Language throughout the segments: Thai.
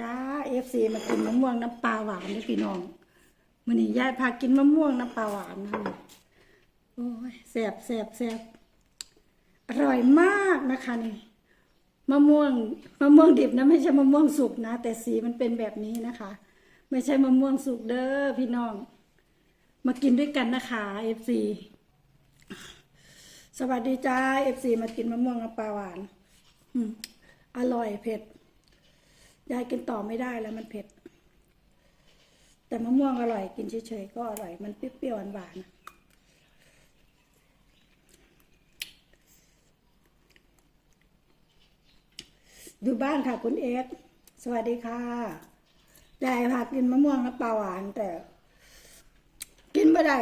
จ้าเอฟซีมากินมะม่วงน้ำปลาหวานด้วยพี่น้องมื้อนี้ยายพากินมะม่วงน้ำปลาหวานนะโอ้ยแซ่บแซ่บแซ่บอร่อยมากนะคะนี่มะม่วงมะม่วงดิบนะไม่ใช่มะม่วงสุกนะ แต่สีมันเป็นแบบนี้นะคะ ไม่ใช่มะม่วงสุกเด้อพี่น้อง มากินด้วยกันนะคะเอฟซีสวัสดีจ้าเอฟซีมากินมะม่วงน้ำปลาหวานอร่อยเผ็ด ยายกินต่อไม่ได้แล้วมันเผ็ด แต่มะม่วงอร่อยกินเฉยๆก็อร่อย มันเปรี้ยวๆหวานๆอยู่บ้านค่ะคุณเอสสวัสดีค่ะยายพากินมะม่วงน้ำปลาหวานแต่ กินไม่ได้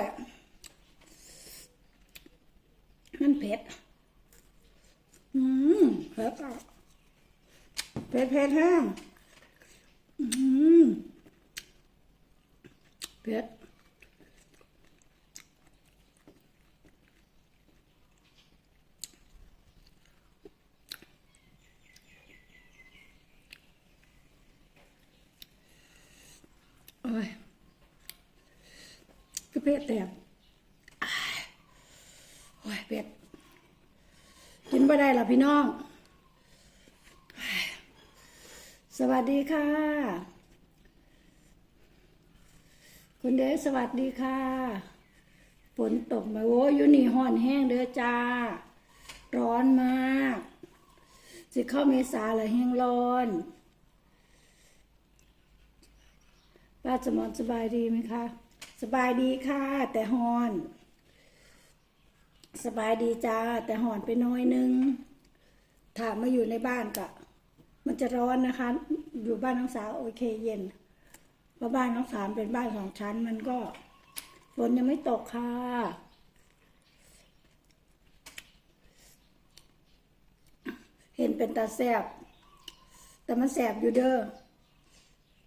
มันเผ็ด อืมเผ็ดอะเผ็ดเผ็ดแห้ง เผ็ดโอ้ยก็เผ็ดแต่โอ้ยเผ็ดกินไม่ได้หรอพี่น้อง สวัสดีค่ะ คุณเดชสวัสดีค่ะฝนตกมาโอ้ยอยู่นี่ห่อนแห้งเด้อจ้า ร้อนมาก สิเข้าเมษาละแห้งร้อนป้าสมอนสบายดีไหมคะ สบายดีค่ะ แต่หอน สบายดีจ้า แต่หอนไปน้อยนึง ถามมาอยู่ในบ้านกะ มันจะร้อนนะคะ อยู่บ้านน้องสาวโอเคเย็นเพราะบ้านน้องสาวเป็นบ้านของฉันมันก็ฝนยังไม่ตกค่ะเห็นเป็นตาแสบ แต่มันแสบอยู่เด้อ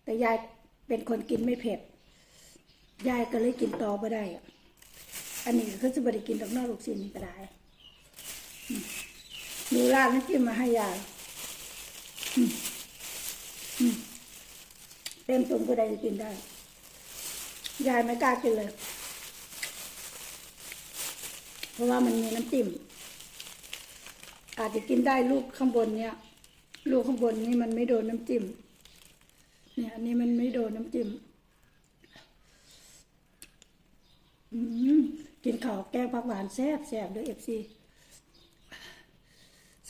แต่ยายเป็นคนกินไม่เผ็ด ยายก็เลยกินต่อไปได้ อันนี้ก็จะบริกินดอกนอกลูกชิ้นก็ได้ดูร้านน้ำจิ้มมาให้ยาย เต็มตุ่มก็ได้กินได้ ยายไม่กล้ากินเลย เพราะว่ามันมีน้ำจิ้มอาจจะกินได้ลูกข้างบนเนี่ยลูกข้างบนนี่มันไม่โดนน้ำจิ้มเนี่ยอันนี้มันไม่โดนน้ำจิ้มอืมกินข้าวแกงผักหวานแซ่บแซ่บด้วยเอฟซี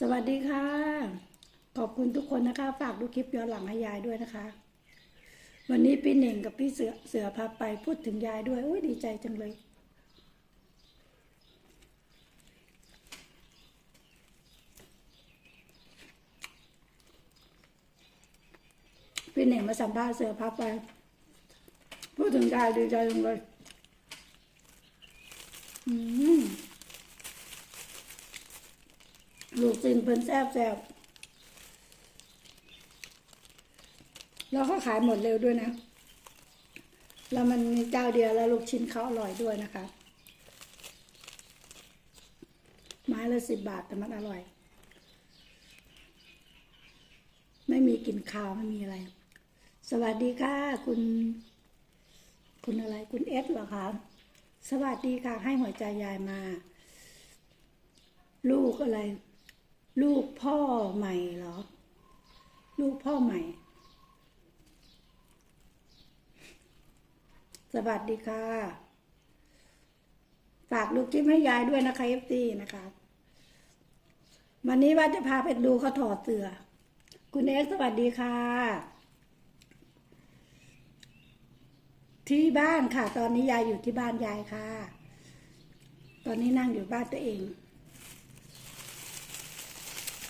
สวัสดีค่ะ ขอบคุณทุกคนนะคะ ฝากดูคลิปย้อนหลังให้ยายด้วยนะคะ วันนี้พี่เหน่งกับพี่เสือเสือพาไปพูดถึงยายด้วยโอ้ยดีใจจังเลยพี่เหน่งมาสัมภาษณ์เสือพาไป พูดถึงยายดีใจจังเลยอืมลูกจินเพิ่นแซบแซ่บ แล้วเขาขายหมดเร็วด้วยนะ แล้วมันมีเจ้าเดียวแล้วลูกชิ้นเขาอร่อยด้วยนะคะ ไม้ละสิบบาทแต่มันอร่อย ไม่มีกลิ่นคาวไม่มีอะไร สวัสดีค่ะ คุณ คุณอะไรคุณเอสเหรอคะ สวัสดีค่ะ ให้หัวใจยายมา ลูกอะไร ลูกพ่อใหม่เหรอ ลูกพ่อใหม่ สวัสดีค่ะ ฝากดูคลิปให้ยายด้วยนะคะเอฟซีนะคะ วันนี้ว่าจะพาไปดูเขาถอดเสือ คุณเอ็กสวัสดีค่ะ ที่บ้านค่ะ ตอนนี้ยายอยู่ที่บ้านยายค่ะ ตอนนี้นั่งอยู่บ้านตัวเอง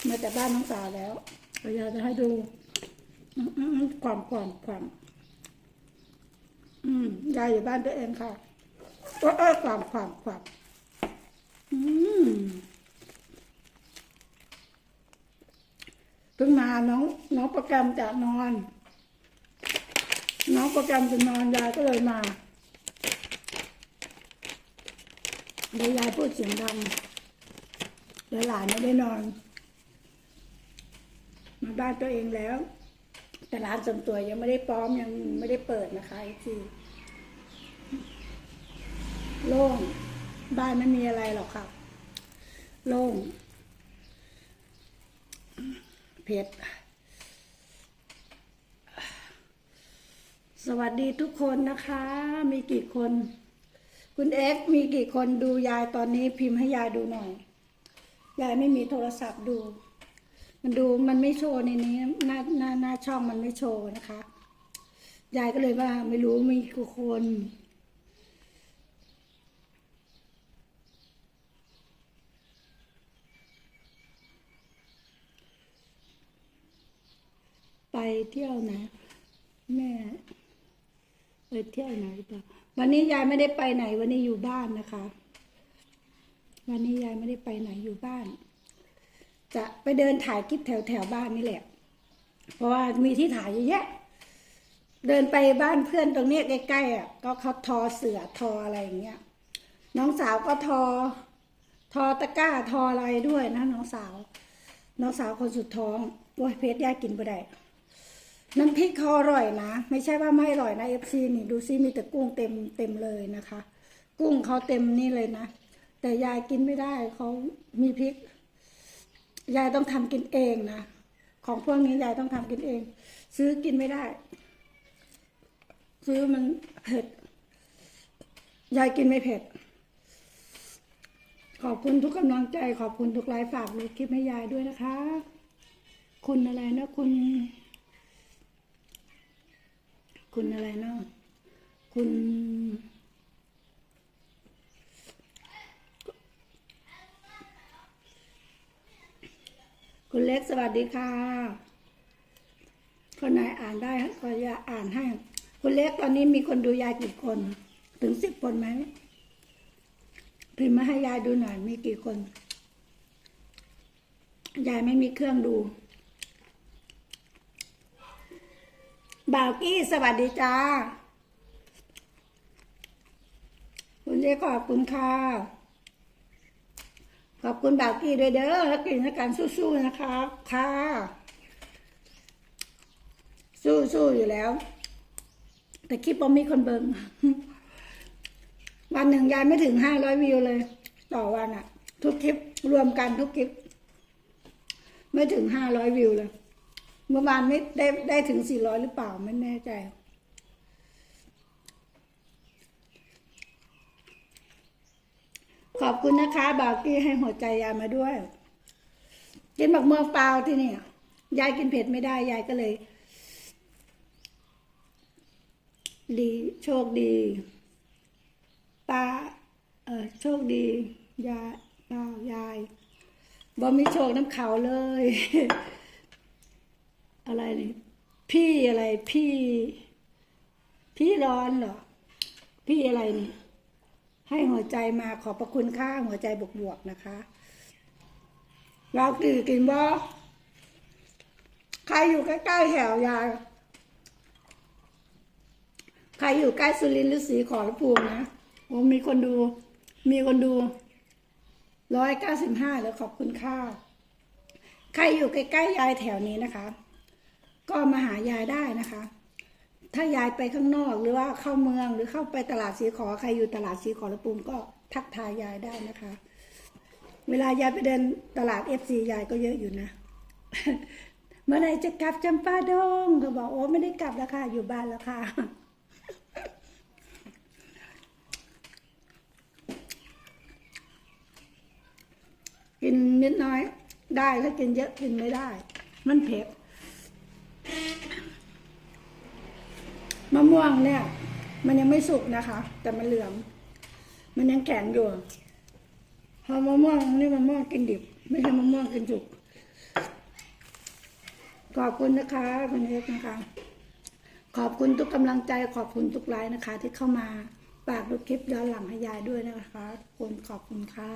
มาจากบ้านน้องสาวแล้วเดี๋ยจะให้ดูอืมอืมความความความ ยายอยู่บ้านตัวเองค่ะเออเออความความความอืมเพิ่งมาน้องน้องโปรแกรมจะนอน น้องโปรแกรมจะนอนยายก็เลยมาเดี๋ยวยายพูดเสียงดังเดี๋ยวหลานไม่ได้นอน มาบ้านตัวเองแล้ว แต่ร้านส่วนตัวยังไม่ได้พร้อมยังไม่ได้เปิดนะคะที่ โล่ง บ้านไม่มีอะไรหรอกค่ะโล่ง เผ็ด สวัสดีทุกคนนะคะ มีกี่คน คุณเอ็กมีกี่คนดูยายตอนนี้พิมพ์ให้ยายดูหน่อย ยายไม่มีโทรศัพท์ดู มันดูมันไม่โชว์ในนี้หน้าหน้าหน้าช่องมันไม่โชว์นะคะ ยายก็เลยว่าไม่รู้มีกี่คน เที่ยวไหนแม่ไปเที่ยวไหนหรือเปล่าวันนี้ยายไม่ได้ไปไหน วันนี้อยู่บ้านนะคะ วันนี้ยายไม่ได้ไปไหนอยู่บ้าน จะไปเดินถ่ายคลิปแถวแถวบ้านนี่แหละ เพราะว่ามีที่ถ่ายเยอะแยะเดินไปบ้านเพื่อนตรงนี้ใกล้ๆอะก็เขาทอเสือทออะไรอย่างเงี้ยน้องสาวก็ทอ ทอตะกร้าทออะไรด้วยนะน้องสาว น้องสาวคนสุดท้องโอ้ยเพชรยายกินไปได้ น้ำพริกเขาอร่อยนะ ไม่ใช่ว่าไม่อร่อยนะเอฟซีนี่ดูซิมีแต่กุ้งเต็มเต็มเลยนะคะ กุ้งเขาเต็มนี่เลยนะ แต่ยายกินไม่ได้เขามีพริก ยายต้องทำกินเองนะของพวกนี้ยายต้องทำกินเอง ซื้อกินไม่ได้ ซื้อมันเผ็ดยายกินไม่เผ็ด ขอบคุณทุกกำลังใจ ขอบคุณทุกไลฟ์ฝากดูคลิปให้ยายด้วยนะคะ คุณอะไรนะคุณ คุณอะไรเนาะคุณ คุณเล็กสวัสดีค่ะ คนไหนอ่านได้ก็จะอ่านให้ คุณเล็กตอนนี้มีคนดูยายกี่คน ถึงสิบคนไหมพิมพ์มาให้ยายดูหน่อยมีกี่คน ยายไม่มีเครื่องดู บ่าวกี้สวัสดีจ้า คุณเล็กขอบคุณค่ะ ขอบคุณบ่าวกี้ด้วยเด้อแล้วกินแล้วกันสู้ๆนะคะค่ะ สู้ๆอยู่แล้ว แต่คลิปผมมีคนเบิงวันหนึ่งยายไม่ถึงห้าร้อยวิวเลย ต่อวันอะทุกคลิปรวมกันทุกคลิป ไม่ถึงห้าร้อยวิวเลย เมื่อวานไม่ได้ได้ถึงสี่ร้อยหรือเปล่าไม่แน่ใจ ขอบคุณนะคะบ่าวกี้ให้หัวใจยายมาด้วยกินบักเมืองเปล่าที่นี่ยายกินเผ็ดไม่ได้ยายก็เลยดีโชคดีตาเออโชคดียายตายายบ่มีโชคน้ำเขาเลย อะไรนี่พี่อะไรพี่ พี่ร้อนเหรอ พี่อะไรนี่ ให้หัวใจมาขอบพระคุณค่าหัวใจบวกๆนะคะเรากี่นกินบ่ใครอยู่ใกล้ๆแถวยายใครอยู่ใกล้สุรินทร์หรือสีขอรภูมินะโอ้มีคนดู มีคนดูร้อยเก้าสิบห้าแล้วขอบคุณค่าใครอยู่ใกล้ๆยายแถวนี้นะคะ ก็มาหายายได้นะคะ ถ้ายายไปข้างนอกหรือว่าเข้าเมืองหรือเข้าไปตลาดสีขอใครอยู่ตลาดสีขอระปูมก็ทักทายยายได้นะคะ เวลายายไปเดินตลาดเอฟซียายก็เยอะอยู่นะเมื่อไหรจะกลับจำปาดงเขาบอกโอ้ไม่ได้กลับแล้วค่ะ อยู่บ้านแล้วค่ะกินนิดน้อยได้ถ้ากินเยอะกินไม่ได้ มันเผ็ด ม่วงเนี่ย มันยังไม่สุกนะคะ แต่มันเหลือง มันยังแข็งอยู่พอมะม่วงนี่มะม่วงกินดิบ ไม่ใช่มะม่วงกินสุก ขอบคุณนะคะคุณเอกนะคะ ขอบคุณทุกกำลังใจ ขอบคุณทุกไลน์นะคะ ที่เข้ามาฝากดูคลิปย้อนหลังให้ยายด้วยนะคะคุณขอบคุณค่ะ